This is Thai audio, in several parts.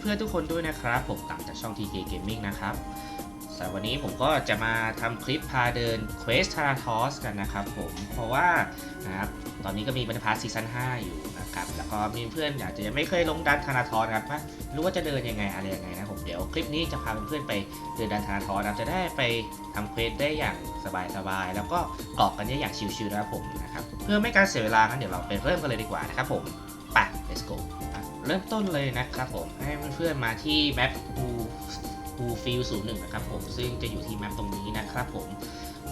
เพื่อนๆทุกคนด้วยนะครับ ผมต่างจากช่อง TK Gaming นะครับสำหรับวันนี้ผมก็จะมาทำคลิปพาเดิน Quest t a r a t o s กันนะครับผมเพราะว่านะครับตอนนี้ก็มีบรรพาซีซั่น5อยู่นะครับแล้วก็มีเพื่อนอยากจะยังไม่เคยลงดันธาราทอนครับว่ารู้ว่าจะเดินยังไงอะไรยังไงนะผมเดี๋ยวคลิปนี้จะพาเพื่อนๆไปเดินดันธาราทอนนะจะได้ไปทำเควสได้อย่างสบายๆแล้วก็กรอกกันได้อย่างชิวๆนะครับผมนะครับเพื่อไม่การเสียเวลางั้นเดี๋ยวเราไปเริ่มกันเลยดีกว่านะครับผมไป let's go เริ่มต้นเลยนะครับผมให้เพื่อนๆมาที่แมป Who Who Field 01นะครับผมซึ่งจะอยู่ที่แมปตรงนี้นะครับผม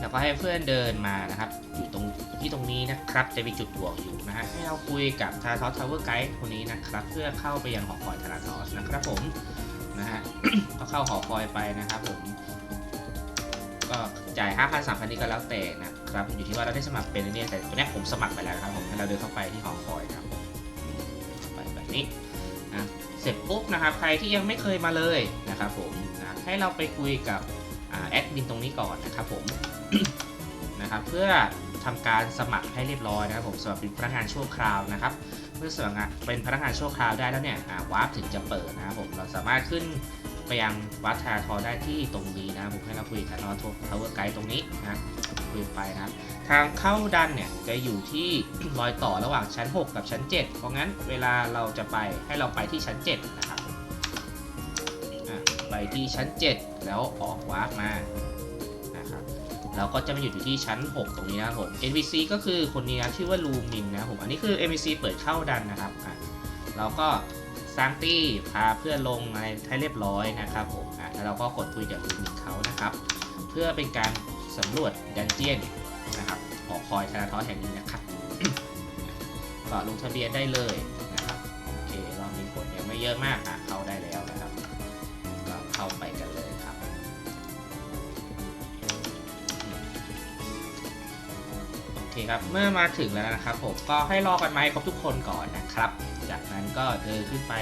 แล้วก็ให้เพื่อนเดินมานะครับ อยู่ตรงที่ตรงนี้นะครับ จะมีจุดบวกอยู่นะฮะให้เราคุยกับทาราทอสทาวเวอร์ไกด์คนนี้นะครับ เพื่อเข้าไปยังหอคอยทาราทอสนะครับผมนะฮะก็เข้าหอคอยไปนะครับผมก็จ่าย 5,000 3,000นี่ก็แล้วแต่นะครับ อยู่ที่ว่าเราได้สมัครเป็นหรือเนี่ยแต่ตัวเนี้ยผมสมัครไปแล้วครับผมให้เราเดินเข้าไปที่หอคอยนะครับผมเข้าไปแบบนี้ เสร็จปุ๊บนะครับใครที่ยังไม่เคยมาเลยนะครับผมนะให้เราไปคุยกับแอดมินตรงนี้ก่อนนะครับผมนะครับเพื่อทำการสมัครให้เรียบร้อยนะครับผมสำหรับเป็นพนักงานชั่วคราวนะครับ เมื่อสมัครเป็นพนักงานชั่วคราวได้แล้วเนี่ยวาร์ปถึงจะเปิดนะครับผมเราสามารถขึ้นไปยังวัดทาทอได้ที่ตรงนี้นะครับผมให้เราคุยกับทาทอทาวเวอร์ไกด์ตรงนี้นะ คุยไปนะทางเข้าดันเนี่ยจะอยู่ที่รอยต่อระหว่างชั้น 6 กับชั้น 7 เพราะงั้นเวลาเราจะไปให้เราไปที่ชั้น 7 นะครับไปที่ชั้น 7 แล้วออกวาร์ปมานะครับเราก็จะมาอยู่ที่ชั้น 6 ตรงนี้นะผม NPC ก็คือคนนี้นะชื่อว่าลูมินนะผมอันนี้คือ NPC เปิดเข้าดันนะครับอะเราก็สร้างตี้พาเพื่อนลงอะไรให้เรียบร้อยนะครับผมอะแล้วเราก็กดคุยกับลูมินเขานะครับ เพื่อเป็นการ สำรวจดันเจียนนะครับหอคอยธนาทอแห่งนี้นะครับ ก็ลงทะเบียนได้เลยนะครับ โอเครอบนี้คนยังไม่เยอะมากอะเข้าได้แล้วนะครับ ก็เข้าไปกันเลยครับโอเคครับเมื่อมาถึงแล้วนะครับผมก็ให้รอกันไหมครบทุกคนก่อนนะครับ จากนั้นก็เดินขึ้นไป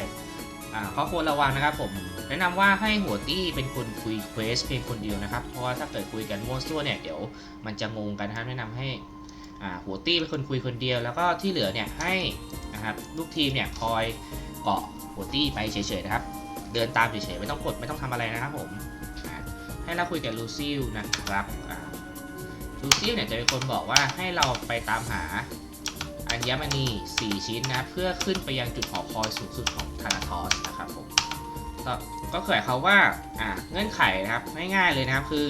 อ่าข้อควรระวังนะครับผม แนะนำว่าให้หัวตี้เป็นคนคุยเควสเพียงคนเดียวนะครับ เพราะว่าถ้าเกิดคุยกันมั่วซั่วเนี่ยเดี๋ยวมันจะงงกันนะครับแนะนำให้อ่าหัวตี้เป็นคนคุยคนเดียว แล้วก็ที่เหลือเนี่ยให้นะครับลูกทีมเนี่ยคอยเกาะหัวตี้ไปเฉยๆนะครับ เดินตามเฉยๆไม่ต้องกดไม่ต้องทำอะไรนะครับผมให้เราคุยกับลูซิลนะครับลูซิลเนี่ยจะเป็นคนบอกว่าให้เราไปตามหาอัญมณี 4 ชิ้นนะเพื่อขึ้นไปยังจุดหอคอยสูงสุดของธานาทอสนะ ก็ก็คือหมายควาว่าอ่าเงื่อนไขนะครับง่ายๆเลยนะครับคือ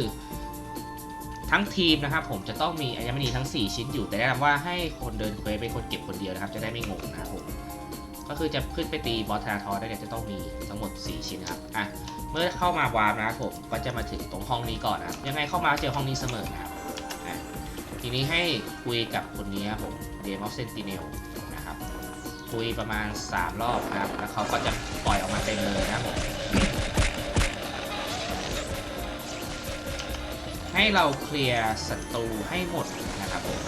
ทั้งทีมนะครับผมจะต้องมีอัญมณีทั้ง 4 ชิ้นอยู่แต่แนะนำว่าให้คนเดินเควสเป็นคนเก็บคนเดียวนะครับ จะได้ไม่งงนะครับผมก็คือจะขึ้นไปตีบอสทาทอได้เนี่ยจะต้องมีทั้งหมด 4 ชิ้นนะครับอะเมื่อเข้ามาวาร์ปนะครับผมก็จะมาถึงตรงห้องนี้ก่อนนะครับยังไงเข้ามาเจอห้องนี้เสมอนะครับอะทีนี้ให้คุยกับคนนี้ครับผมเดมอฟเซนติเนลนะครับคุยประมาณ 3 รอบนะครับแล้วเขาก็จะ ปล่อยออกมาเต็มเลยนะผมให้เราเคลียร์ศัตรูให้หมดนะครับผม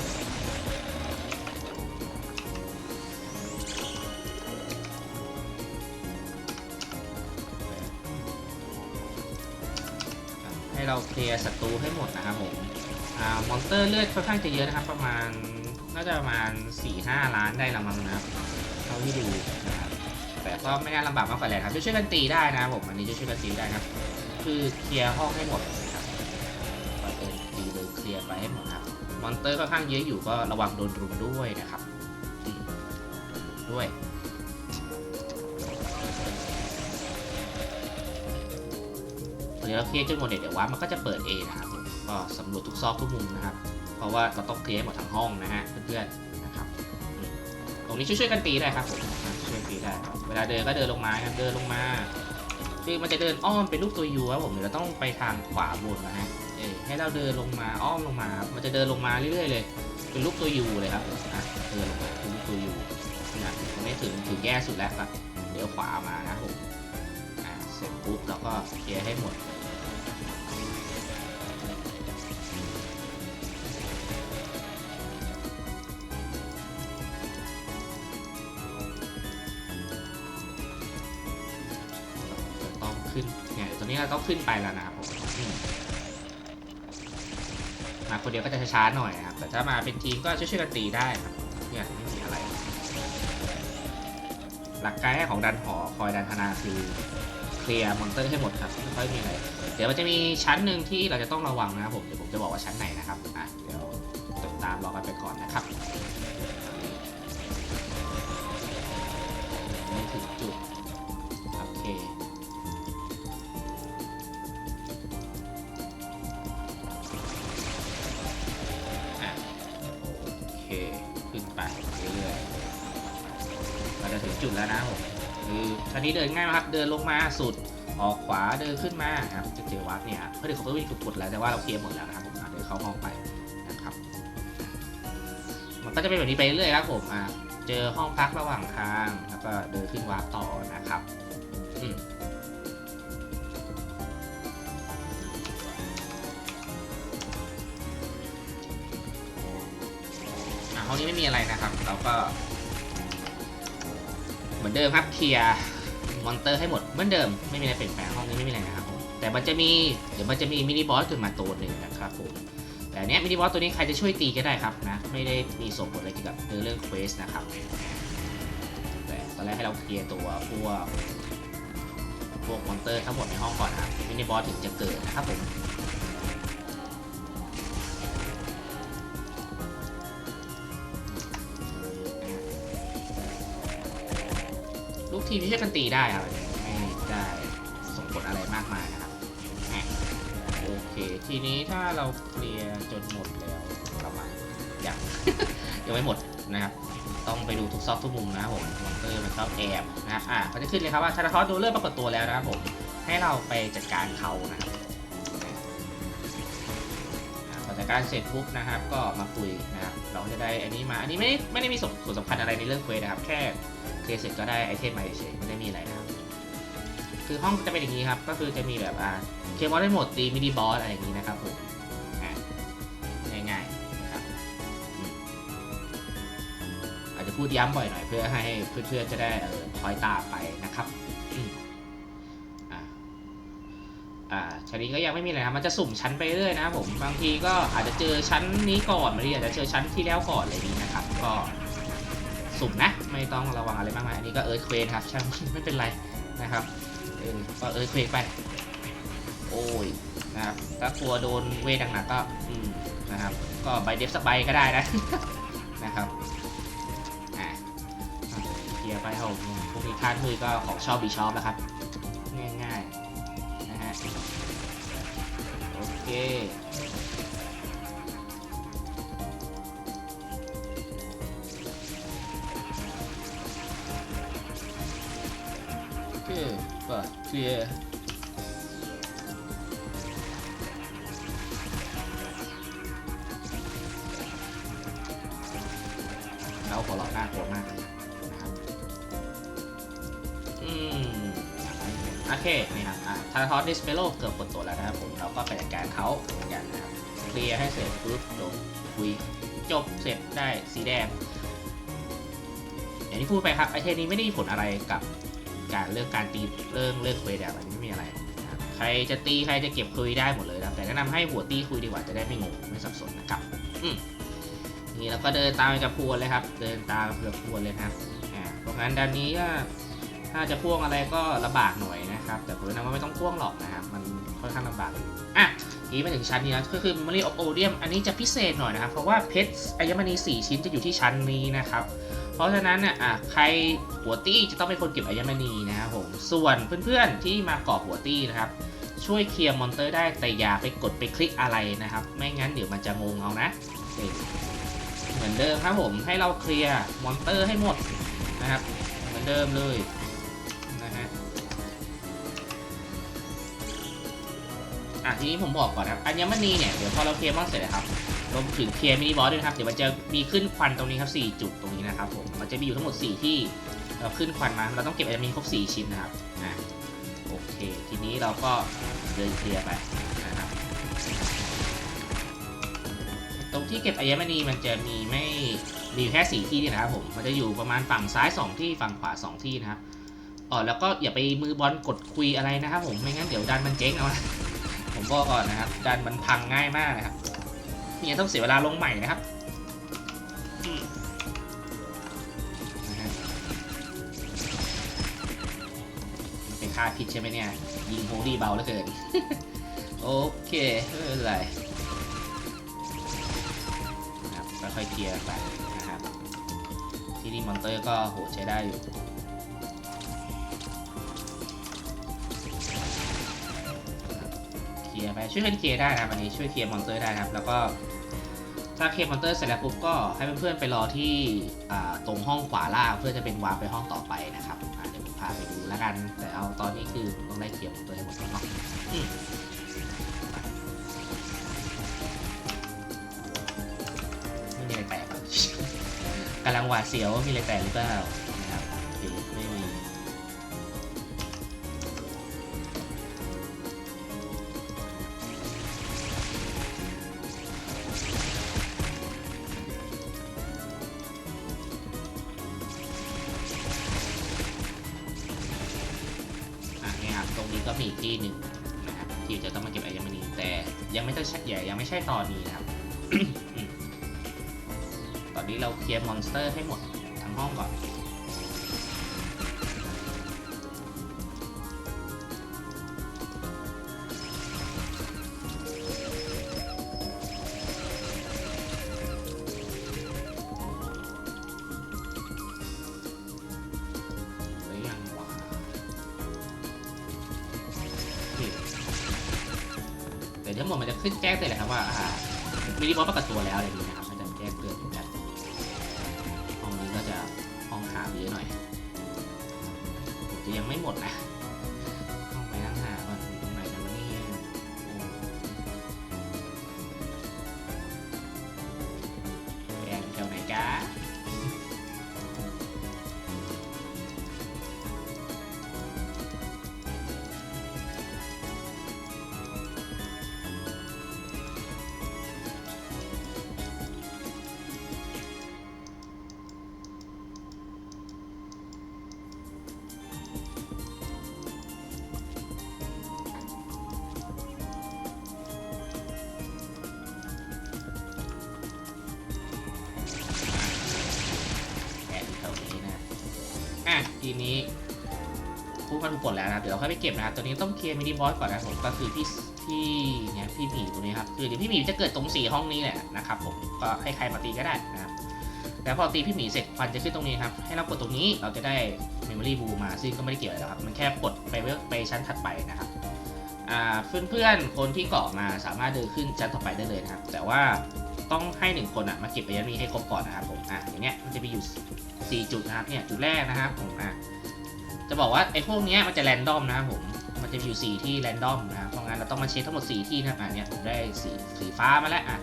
ให้เราเคลียร์ศัตรูให้หมดนะครับผมอามอนสเตอร์เลือดค่อนข้างจะเยอะนะครับ ประมาณน่าจะประมาณ4-5 ล้านได้ละมั้งนะครับเท่าที่ดูนะครับ ก็ไม่น่าลำบากมากกว่าแหละครับช่วยๆกันตีได้นะผมอันนี้ช่วยๆกันตีได้นะครับ คือเคลียร์ห้องให้หมดนะครับก็เดินตีเลยเคลียร์ไปให้หมดครับมอนเตอร์ค่อนข้างเยอะอยู่ก็ระวังโดนรุมด้วยนะครับด้วยเดี๋ยวเราเคลียร์จนหมดเดี๋ยวว่ามันก็จะเปิดเองนะครับก็สำรวจทุกซอกทุกมุมนะครับ เพราะว่าเราต้องเคลียร์หมดทั้งห้องนะฮะเพื่อนๆนะครับ ตรงนี้ช่วยๆกันตีได้ครับ ได้ครับเวลาเดินก็เดินลงมาครับเดินลงมา คือมันจะเดินอ้อมเป็นรูปตัวยูครับผมเดี๋ยวเราต้องไปทางขวาบนนะฮะเออให้เราเดินลงมาอ้อมลงมาครับมันจะเดินลงมาเรื่อยๆเลยเป็นรูปตัวยูเลยครับอะเดินลงมาเป็นรูปตัวยูนะตรงนี้ถึงถึงแย่สุดแล้วครับเดี๋ยวขวามานะผมอะเสร็จปุ๊บเราก็เคลียร์ให้หมด นี่เราต้องขึ้นไปแล้วนะครับผมมาคนเดียวก็จะช้าๆหน่อยนะครับ แต่ถ้ามาเป็นทีมก็ช่วยๆกันตีได้ครับเนี่ยไม่มีอะไร หลักการแรกของดันหอคอยดันธนาคือเคลียร์มอนเตอร์ให้หมดครับไม่ค่อยมีอะไร เดี๋ยวมันจะมีชั้นหนึ่งที่เราจะต้องระวังนะครับผม เดี๋ยวผมจะบอกว่าชั้นไหนนะ จุดแล้วนะผมคือชั้นนี้เดินง่ายมากครับ เดินลงมาสุด ออกขวาเดินขึ้นมานะครับจะเจอวัดเนี่ยเพื่อเดี๋ยวเขาไปวิ่งกดๆแล้วแต่ว่าเราเคลียร์หมดแล้วนะครับผมอะเดินเข้าห้องไปนะครับ มันก็จะเป็นแบบนี้ไปเรื่อยครับผมอะเจอห้องพักระหว่างทางแล้วก็เดินขึ้นวาร์ปต่อนะครับอืมอะห้องนี้ไม่มีอะไรนะครับ เราก็ มือนเดิมครับเคลียร์มอนเตอร์ให้หมดเหมือนเดิมไม่มีอะไรเปลี่ยนแปลงห้องนี้ไม่มีอะไรนะครับผมแต่มันจะมีเดี๋ยวมันจะมีมินิบอสขึ้นมาตัวหนึ่งนะครับผมแต่อันเนี้ยมินิบอสตัวนี้ใครจะช่วยตีก็ได้ครับนะไม่ได้มีส่งผลอะไรเกี่ยวกับเรื่องเควสนะครับแต่ตอนแรกให้เราเคลียร์ตัวพวกพวกมอนเตอร์ทั้งหมดในห้องก่อนนะครับมินิบอสถึงจะเกิดนะครับผม ทีมที่ช่วยกันตีได้ครับไม่ได้ส่งผลอะไรมากมายนะครับโอเคทีนี้ถ้าเราเคลียร์จนหมดแล้วประมาณยังยังไม่หมดนะครับต้องไปดูทุกซอกทุกมุมนะครับผมมอนเตอร์มันชอบแอบนะอะเขาจะขึ้นเลยครับว่าชาร์ทอสดูเริ่มปรากฏตัวแล้วนะครับผมให้เราไปจัดการเขานะครับพอจัดการเสร็จปุ๊บนะครับ ก็มาคุยนะครับเราจะได้อันนี้มาอันนี้ไม่ไม่ได้มีส่วนส่วนสำคัญอะไรในเรื่องเควสนะครับ แค่ เคลียร์เสร็จก็ได้ไอเทมมาเฉยไม่ได้มีอะไรนะครับคือห้องจะเป็นอย่างนี้ครับ ก็คือจะมีแบบอ่าเคลียร์บอสได้หมดตีมินิบอสอะไรอย่างนี้นะครับผมง่ายๆนะครับอาจจะพูดย้ำบ่อยหน่อยเพื่อให้เพื่อนๆจะได้เออคอยตามไปนะครับอืมอะอ่าชั้นนี้ก็ยังไม่มีอะไรครับมันจะสุ่มชั้นไปเรื่อยนะผม บางทีก็อาจจะเจอชั้นนี้ก่อนบางทีอาจจะเจอชั้นที่แล้วก่อนอะไรอย่างนี้นะครับ ก็ สุ่มนะ ไม่ต้องระวังอะไรมากมายอันนี้ก็เอิร์ธเควครับช่างไม่เป็นไรนะครับเออก็เออเควไป โอ้ยนะครับถ้ากลัวโดนเวทหนักๆก็อืมนะครับ ก็ใบเดฟสักใบก็ได้นะนะครับอะอะเคลียร์ไปครับพวกนี้ท่านมือก็ของชอบบีชอบแล้วครับ ง่ายๆนะฮะโอเค ก็เคลียร์แล้วหัวเราะน่ากลัวมากอืมโอเคนี่ครับอะทาร์ทอสดิสเปโลเกือบกดตัวแล้วนะครับผมเราก็ไปจัดการเขาเหมือนกันนะครับเคลียร์ให้เสร็จปุ๊บจบคุยจบเสร็จได้สีแดงอย่างที่พูดไปครับไอเทมนี้ไม่ได้มีผลอะไรกับ เรื่องการตีเรื่องเรื่องคุยแบบมันไม่มีอะไรใครจะตีใครจะเก็บคุยได้หมดเลยนะครับแต่แนะนำให้หัวตีคุยดีกว่าจะได้ไม่งงไม่สับสนนะครับอืนี่เราก็เดินตามกับพวนเลยครับ เดินตามกับพวนเลยนะครับอ่าเพราะงั้นด้านนี้ก็ถ้าจะพ่วงอะไรก็ลำบากหน่อยนะครับ แต่ผมแนะนำว่าไม่ต้องพ่วงหรอกนะครับมันค่อนข้างลำบากอะทีนี้มาถึงชั้นนี้แล้วก็คือ Memory of Odium อันนี้จะพิเศษหน่อยนะครับ เพราะว่าเพชรอัญมณี4 ชิ้นจะอยู่ที่ชั้นนี้นะครับ เพราะฉะนั้นเนี่ยอะใครหัวตี้จะต้องเป็นคนเก็บอัญมณีนะครับผม ส่วนเพื่อนๆที่มาเกาะหัวตี้นะครับ ช่วยเคลียร์มอนเตอร์ได้แต่อย่าไปกดไปคลิกอะไรนะครับ ไม่งั้นเดี๋ยวมันจะงงเอานะ เหมือนเดิมครับผมให้เราเคลียร์มอนเตอร์ให้หมดนะครับ เหมือนเดิมเลยนะฮะอะทีนี้ผมบอกก่อนนะครับอัญมณีเนี่ยเดี๋ยวพอเราเคลียร์มอนเสร็จนะครับ รวมถึงเคลียร์มินิบอสด้วยนะครับ เดี๋ยวมันจะมีขึ้นควันตรงนี้ครับ 4 จุดตรงนี้นะครับผม มันจะมีอยู่ทั้งหมด 4 ที่เราขึ้นควันมา เราต้องเก็บไอมีครบ 4 ชิ้นนะครับอะโอเค ทีนี้เราก็เดินเคลียร์ไปนะครับ ตรงที่เก็บไอยมณีมันจะมีไม่มีแค่ 4 ที่นี่นะครับผม มันจะอยู่ประมาณฝั่งซ้าย 2 ที่ฝั่งขวา 2 ที่นะครับอ๋อแล้วก็อย่าไปมือบอลกดคุยอะไรนะครับผม ไม่งั้นเดี๋ยวดันมันเจ๊งเอานะผมบอกก่อนนะครับดันมันพังง่ายมากนะครับ เนี่ยต้องเสียเวลาลงใหม่นะครับอืมนะฮะท่าผิดใช่ไหมเนี่ย ยิงโฮลี่เบาเหลือเกิน โอเคไม่เป็นไรนะครับค่อยๆเคลียร์ไปนะครับ ที่นี่มอนเตอร์ก็โหใช้ได้อยู่ ลียร์ไปช่วยกันเคลียร์ได้นะครับอันนี้ช่วยเคลียร์มอนเตอร์ได้นะครับ แล้วก็ถ้าเคลียร์มอนเตอร์เสร็จแล้วปุ๊บก็ให้เพื่อนๆไปรอที่ตรงห้องขวาล่างเพื่อจะเป็นวาร์ปไปห้องต่อไปนะครับเดี๋ยวผมพาไปดูแล้วกัน แต่เอาตอนนี้คือต้องได้เคลียร์มอนเตอร์ให้หมดก่อนเนาะมไม่มีอะไรแตกกำลังหวาดเสียวว่ามีอะไรแตกหรือเปล่า ที่หนึ่งนะครับที่จะต้องมาเก็บไอเทมนี้แต่ยังไม่ต้องใช่ใหญ่ยังไม่ใช่ตอนนี้นะครับ ตอนนี้เราเคลียร์มอนสเตอร์ให้หมดทั้งห้องก่อน ดี๋ยวทั้งหมดมันจะขึ้นแจ้งเตือนเลยครับว่ามินิบอสประกาศตัวแล้วอะไรอย่างนี้ย ทีนี้พูดมาทุกคนแล้วนะ เดี๋ยวเราค่อยไปเก็บนะครับตอนนี้ต้องเคลียร์มินิบอสก่อนนะผมก็คือพี่พี่เนี่ยพี่หมีตัวนี้ครับ คือเดี๋ยวพี่หมีจะเกิดตรงสี่ห้องนี้แหละนะครับผม ก็ให้ใครมาตีก็ได้นะครับ แล้วพอตีพี่หมีเสร็จควันจะขึ้นตรงนี้ครับ ให้เรากดตรงนี้ เราจะได้ Memory b ูมา ซึ่งก็ไม่ได้เกี่ยวอะไรครับ มันแค่กดไปเวไปชั้นถัดไปนะครับอ่าเพื่อนๆ คนที่เกาะมาสามารถเดินขึ้นชั้นต่อไปได้เลยนะครับ แต่ว่าต้องให้หนึ่งคนอะมาเก็บไปยันมีให้ครบก่อนนะครับผม อะอย่างเงี้ยมันจะมีอยู่ 4 จุดนะครับ เนี่ยจุดแรกนะครับผม อะ จะบอกว่าไอ้พวกเนี้ยมันจะแรนดอมนะครับผม มันจะมีอยู่4ที่แรนดอมนะเพราะงั้นเราต้องมาเช็คทั้งหมด4ที่นะอะเนี่ยผมได้สีสีฟ้ามาแล้วอะ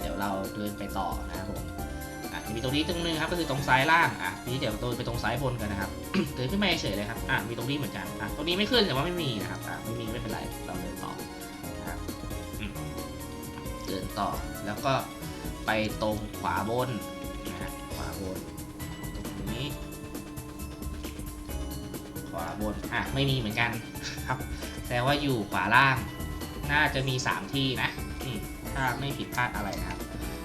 เดี๋ยวเราเดินไปต่อนะครับผมอะมีตรงนี้ตรงนึงครับก็คือตรงซ้ายล่างอะทีนี้เดี๋ยวตัวไปตรงซ้ายบนกันนะครับเดินขึ้นมาเฉยเลยครับอะมีตรงนี้เหมือนกันอะตรงนี้ไม่ขึ้นแต่ว่าไม่มีนะครับอะไม่มีไม่เป็นไรเราเดินต่อนะครับเดินต่อแล้วก็ไปตรงขวาบน บน อะ ไม่มีเหมือนกันครับแสดงว่าอยู่ขวาล่าง น่าจะมี 3 ที่นะถ้าไม่ผิดพลาดอะไรนะครับ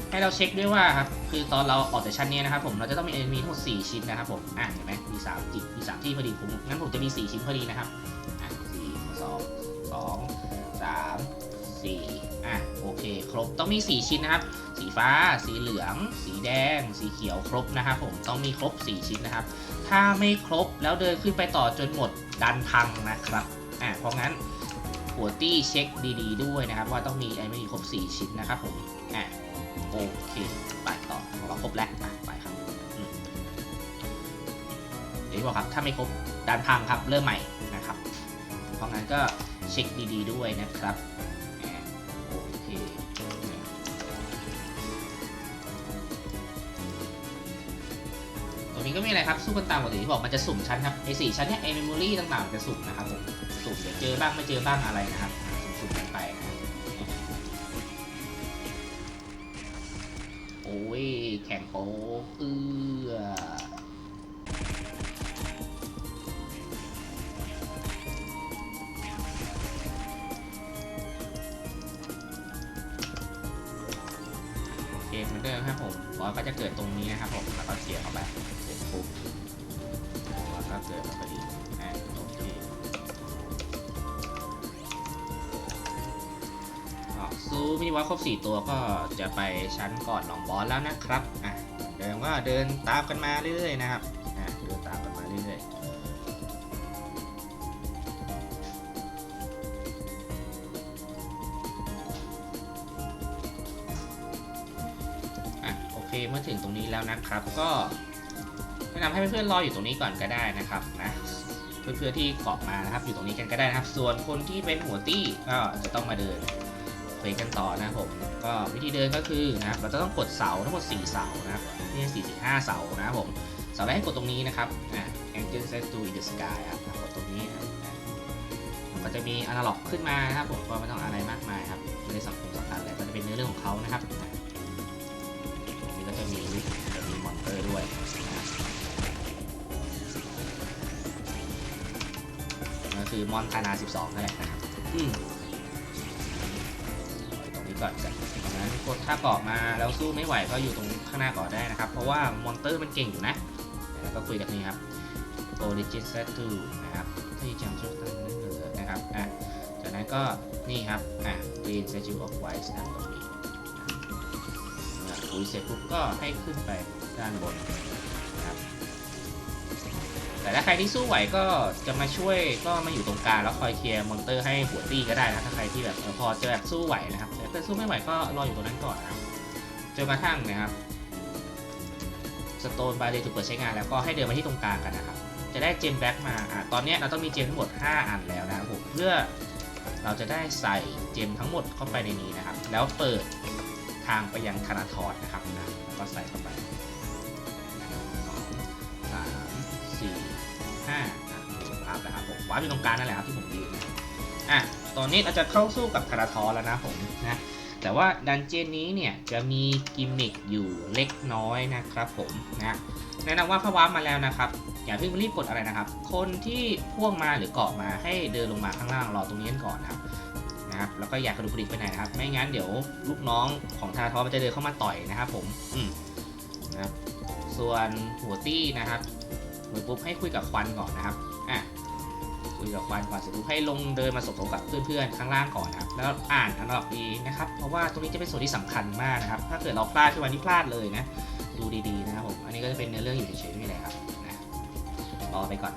ให้เราเช็คด้วยว่าครับคือตอนเราออกจากชั้นนี้นะครับผมเราจะต้องมีมีทั้งหมด4ชิ้นนะครับผมอะเห็นไหมมี3จิตมี3ที่พอดีผมงั้นผมจะมี 4 ชิ้นพอดีนะครับอะสี่สองสองสามสี่อะโอเค ครบต้องมี 4 ชิ้นนะครับ สีฟ้า สีเหลือง สีแดง สีเขียวครบนะครับผมต้องมีครบ 4 ชิ้นนะครับ ถ้าไม่ครบแล้วเดินขึ้นไปต่อจนหมดดันพังนะครับอ่าเพราะงั้นหัวตี้เช็คดีๆด้วยนะครับ ว่าต้องมีไอ้ไม่มีครบ 4 ชิ้นนะครับผมอ่าโอเคไปต่อของเราครบแล้วอะไปครับเดี๋ยวบอกครับถ้าไม่ครบดันพังครับเริ่มใหม่นะครับ เพราะงั้นก็เช็คดีๆด้วยนะครับ ตรงนี้ก็มีอะไรครับ สู้กันตามปกติที่บอกมันจะสุ่มชั้นครับไอสี่ชั้นเนี้ยไอเมมโมรี่ต่างๆมันจะสุ่มนะครับผมสุ่มเดี๋ยวเจอบ้างไม่เจอบ้างอะไรนะครับสุ่มๆกันไปนะโอ้ยแข่งโป๊เอื้อเคเหมือนเดิมครับผมบอสก็จะเกิดตรงนี้นะครับผม แล้วก็เสียเข้าไป ครบ 4 ตัวก็จะไปชั้นก่อนหนองบอสแล้วนะครับอะเดินว่าเดินตามกันมาเรื่อยๆนะครับอะเดินตามกันมาเรื่อยๆโอเคเมื่อถึงตรงนี้แล้วนะครับ ก็แนะนำให้เพื่อนๆรออยู่ตรงนี้ก่อนก็ได้นะครับนะเพื่อนๆที่เกาะมานะครับอยู่ตรงนี้กันก็ได้นะครับ ส่วนคนที่เป็นหัวตี้ก็จะต้องมาเดิน เวกันต่อนะครับผมก็วิธีเดินก็คือนะครับเราจะต้องกดเสาทั้งหมด4เสานะครับนี่สี่สี่ห้าเสานะครับผมเสาแรกให้กดตรงนี้นะครับอ่า Angel Set to the Sky ครับอะกดตรงนี้นะครับอะมันก็จะมีอนาล็อกขึ้นมานะครับผมก็ไม่ต้องอะไรมากมายครับไม่ได้สำคัญสำคัญอะไรก็จะเป็นเนื้อเรื่องของเขานะครับอะนี้ก็จะมีจะมีมอนเตอร์ด้วยนะก็คือมอนคานา 12นั่นแหละนะครับอืม ก่อนจากนั้นกดถ้าเกาะมาแล้วสู้ไม่ไหวก็อยู่ตรงข้างหน้าเกาะได้นะครับ เพราะว่ามอนเตอร์มันเก่งอยู่นะแล้วก็คุยกับนี่ครับ Origin Set 2นะครับที่จำชื่อตั้งนั่นเลยนะครับอะจากนั้นก็นี่ครับอะ Green Statue of White นะตรงนี้เมื่อคุยเสร็จปุ๊บก็ให้ขึ้นไปด้านบนนะครับแต่ถ้าใครที่สู้ไหวก็จะมาช่วยก็มาอยู่ตรงกลางแล้วคอยเคลียร์มอนเตอร์ให้หัวตี้ก็ได้นะถ้าใครที่แบบเออพอจะแบบสู้ไหวนะครับ แต่สู้ไม่ไหวก็รออยู่ตรงนั้นก่อนนะครับจนกระทั่งนะครับสโตนบาเรถูกเปิดใช้งานแล้วก็ให้เดินมาที่ตรงกลางกันนะครับ จะได้เจมแบ็กมาอะตอนนี้เราต้องมีเจมทั้งหมด 5 อันแล้วนะครับผมเพื่อเราจะได้ใส่เจมทั้งหมดเข้าไปในนี้นะครับ แล้วเปิดทางไปยังธนาทรนะครับนะแล้วก็ใส่เข้าไปสองสามสี่ห้าอะจบภาพแล้วครับผมว้าร์ปอยู่ตรงกลางนั่นแหละครับที่ผมยืนนะ อะ ตอนนี้เราจะเข้าสู้กับคาราทอสแล้วนะผมนะ แต่ว่าดันเจียนนี้เนี่ยจะมีกิมมิคอยู่เล็กน้อยนะครับผมนะ แนะนำว่าถ้าว้ามาแล้วนะครับ อย่าเพิ่งรีบกดอะไรนะครับ คนที่พ่วงมาหรือเกาะมาให้เดินลงมาข้างล่างรอตรงนี้กันก่อนนะครับนะครับ แล้วก็อย่ากระดุกกระดิกไปไหนนะครับ ไม่งั้นเดี๋ยวลูกน้องของทาทอสมันจะเดินเข้ามาต่อยนะครับผม อืมนะครับ ส่วนหัวตี้นะครับหรือปุ๊บให้คุยกับควันก่อนนะครับ คุยกับควันก่อนเสร็จปุ๊บให้ลงเดินมาสมทบกับเพื่อนๆข้างล่างก่อนนะครับแล้วอ่านอันดับดีนะครับเพราะว่าตรงนี้จะเป็นส่วนที่สำคัญมากนะครับถ้าเกิดเราพลาดที่วันนี้พลาดเลยนะดูดีๆนะครับผมอันนี้ก็จะเป็นเนื้อเรื่องอยู่เฉยๆนี่แหละครับนะรอไปก่อน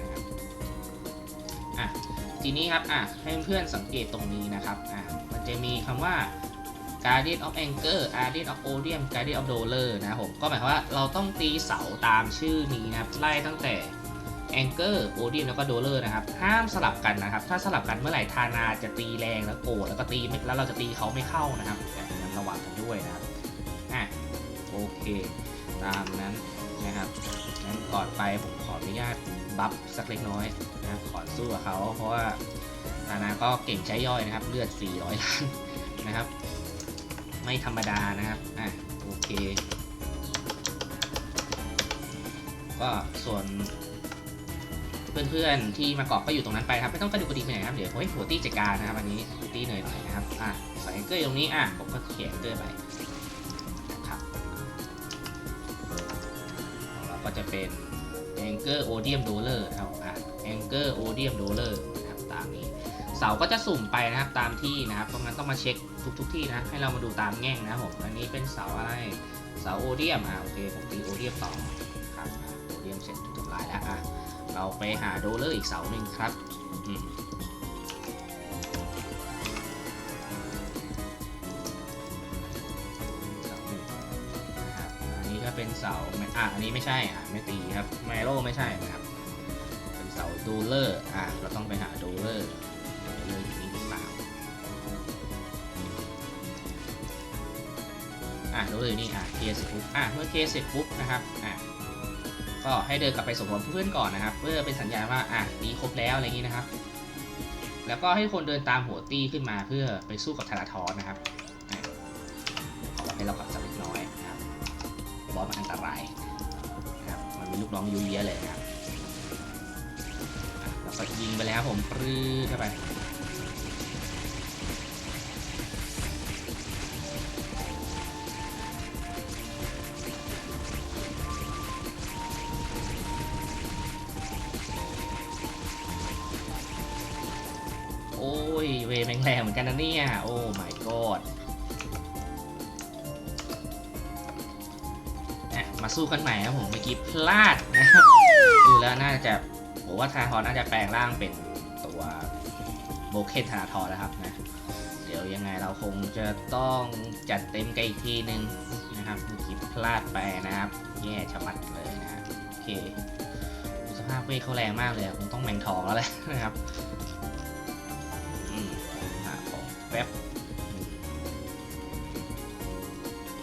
นะครับอะทีนี้ครับอะให้เพื่อนสังเกตตรงนี้นะครับอะมันจะมีคำว่า Guardian of Anger Guardian of Odium Guardian of Dollar นะครับผมก็หมายความว่าเราต้องตีเสาตามชื่อนี้นะครับไล่ตั้งแต่ Anger Odium แล้วก็ Dollar นะครับ ห้ามสลับกันนะครับ ถ้าสลับกันเมื่อไหร่ทานาจะตีแรงแล้วโกรธแล้วก็ตีไม่แล้วเราจะตีเขาไม่เข้านะครับแต่นั้นระวังกันด้วยนะครับอะโอเค ตามนั้นนะครับงั้นก่อนไปผมขออนุญาตบัฟสักเล็กน้อยนะครับขอสู้กับเขาเพราะว่าทานาก็เก่งใช้ย่อยนะครับ เลือด 400 ล้านนะครับ ไม่ธรรมดานะครับอะโอเค ก็ส่วน เพื่อนๆที่มาเกาะก็อยู่ตรงนั้นไปครับไม่ต้องกระดูกกระดิกไปไหนครับเดี๋ยวเฮ้ยหัวตี้จัดการนะครับอันนี้หัวตี้เหนื่อยหน่อยนะครับอะใส่แองเกอร์อตรงนี้อะผมก็เขียนแองเกอร์ไปครับแล้วก็จะเป็น Anchor Odium Dollar นะครับอะ Anchor Odium Dollar นะครับตามนี้เสาก็จะสุ่มไปนะครับตามที่นะครับเพราะงั้นต้องมาเช็คทุกๆที่นะให้เรามาดูตามแง่งนะครับผมอันนี้เป็นเสาอะไรเสาโอเดียมอะโอเคผมตีโอเดียมต่อครับโอเดียมเสร็จถูกทำลายแล้วอะ เราไปหาโดเลอร์อีกเสาหนึ่งครับอันนี้ก็เป็นเสาอะอันนี้ไม่ใช่อะไม่ตีครับไมโลไม่ใช่นะครับ เป็นเสาโดเลอร์อะเราต้องไปหาโดเลอร์เลยอยู่นี่หรือเปล่าอะรู้เลยนี่อะเคสร็จปุ๊บอะเมื่อเคลียร์เสร็จปุ๊บนะครับ ก็ให้เดินกลับไปสมทบเพื่อนก่อนนะครับ เพื่อเป็นสัญญาณว่าอะตีครบแล้วอะไรอย่างนี้นะครับ แล้วก็ให้คนเดินตามหัวตีขึ้นมาเพื่อไปสู้กับธนาทรนะครับขอให้เรากลับสักเล็กน้อยนะครับบอสมันอันตรายนะครับมันมีลูกน้องยุ่ยเยอะเลยนะครับอะแล้วก็ยิงไปแล้วผมปรื้อเข้าไป อนกันนะเนี่ย โอ้ my god อะมาสู้กันใหม่ครับผมเมื่อกี้พลาดนะครับดูแล้วน่าจะผมว่าทาทอน่าจะแปลงร่างเป็นตัวโบเคนทาทอแล้วครับนะ เดี๋ยวยังไงเราคงจะต้องจัดเต็มกันอีกทีนึงนะครับเมื่อกี้พลาดไปนะครับ แย่ชะมัดเลยนะโอเคสภาพเวทเขาแรงมากเลยคงต้องแมงทองแล้วแหละนะครับ แป๊บ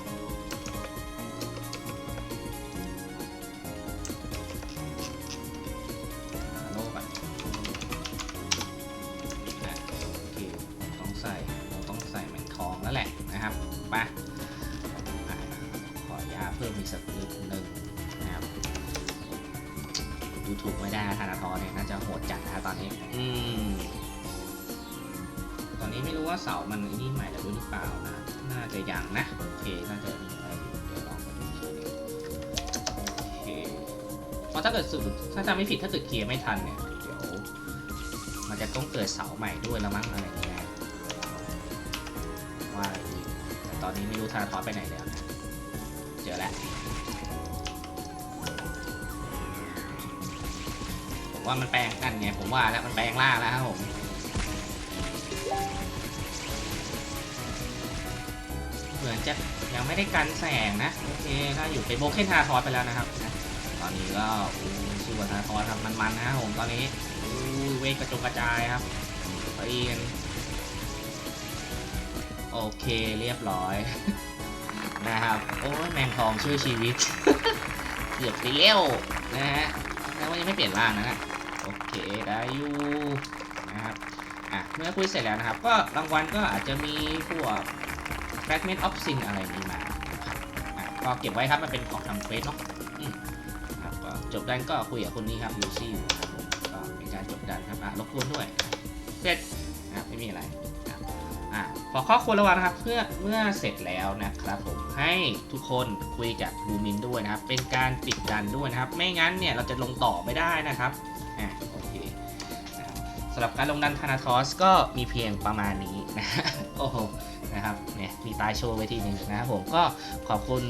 อืมหาโล่ก่อนอะโอเคต้องใส่เราต้องใส่แมงทองแล้วแหละนะครับไปอะขอยาเพิ่มอีกสักนิดหนึ่งนะครับดูถูกไม่ได้นะธนาทรเนี่ยน่าจะโหดจัดนะตอนนี้ อืม นี้ไม่รู้ว่าเสามันอ้นี่ใหม่แล้วหรือเปล่านะ น่าจะยังนะ โอเค น่าจะมีอะไรอยู่เดี๋ยวลองมาดูทีนึงโอเค เพราะถ้าเกิดสุดถ้าจำไม่ผิดถ้าเกิดเคลียร์ไม่ทันเนี่ย เดี๋ยว มันจะต้องเกิดเสาใหม่ด้วยแล้วมั้งอะไรอย่างเงี้ยว่าอะไรอีกแต่ตอนนี้ไม่รู้ธนาทรไปไหนแล้วนะเจอแล้วผมว่ามันแปลงกันไง ผมว่าแล้วมันแปลงล่าแล้วครับผม ยังไม่ได้กันแสงนะโอเคถ้าอยู่ไปโบกเคนทาทอสไปแล้วนะครับนะตอนนี้ก็อู้สู้กับทาทอสครับมันๆนะครับผมตอนนี้อู้เวกกระจงกระจายครับตีกันโอเคเรียบร้อยนะครับโอ้ยแมงทองช่วยชีวิตเกือบเลี้ยวนะฮะแล้วว่ายังไม่เปลี่ยนร่างนะฮะโอเคได้อยู่นะครับอะเมื่อคุยเสร็จแล้วนะครับ ก็รางวัลก็อาจจะมีพวก fragment of sin อะไรนี้มาครับก็เก็บไว้ครับมันเป็นของทำเควสเนาะครับก็จบดันก็คุยกับคนนี้ครับลูซี่ครับผมก็เป็นการจบดันครับอะรบกวนด้วย เสร็จนะไม่มีอะไรอะขอข้อควรระวังนะครับเพื่อเมื่อเสร็จแล้วนะครับผมให้ทุกคนคุยกับลูมินด้วยนะครับ เป็นการปิดดันด้วยนะครับ ไม่งั้นเนี่ยเราจะลงต่อไม่ได้นะครับอะโอเคนะสำหรับการลงดันธนาทอสก็มีเพียงประมาณนี้นะโอ้โห นะครับเนี่ยมีตายโชว์ไว้ทีหนึ่งนะครับผมก็ขอบคุณ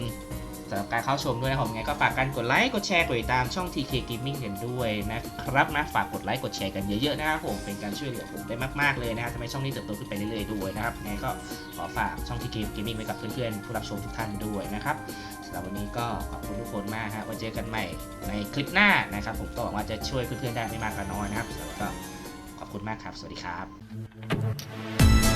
สำหรับการเข้าชมด้วยนะผมไงก็ฝากกันกดไลค์ กดแชร์ กดติดตามช่อง TK Gaming กันด้วยนะครับนะฝากกดไลค์ กดแชร์กันเยอะๆนะครับผมเป็นการช่วยเหลือผมได้มากๆเลยนะครับทำให้ช่องนี้เติบโตขึ้นไปเรื่อยๆด้วยนะครับไงก็ขอฝากช่อง TK Gaming ไว้กับเพื่อนๆผู้รับชมทุกท่านด้วยนะครับสำหรับวันนี้ก็ขอบคุณทุกคนมากครับไว้เจอกันใหม่ในคลิปหน้านะครับ ผมก็หวังว่าจะช่วยเพื่อนๆได้ไม่มากก็น้อยนะครับแล้วก็ขอบคุณมากครับ สวัสดีครับ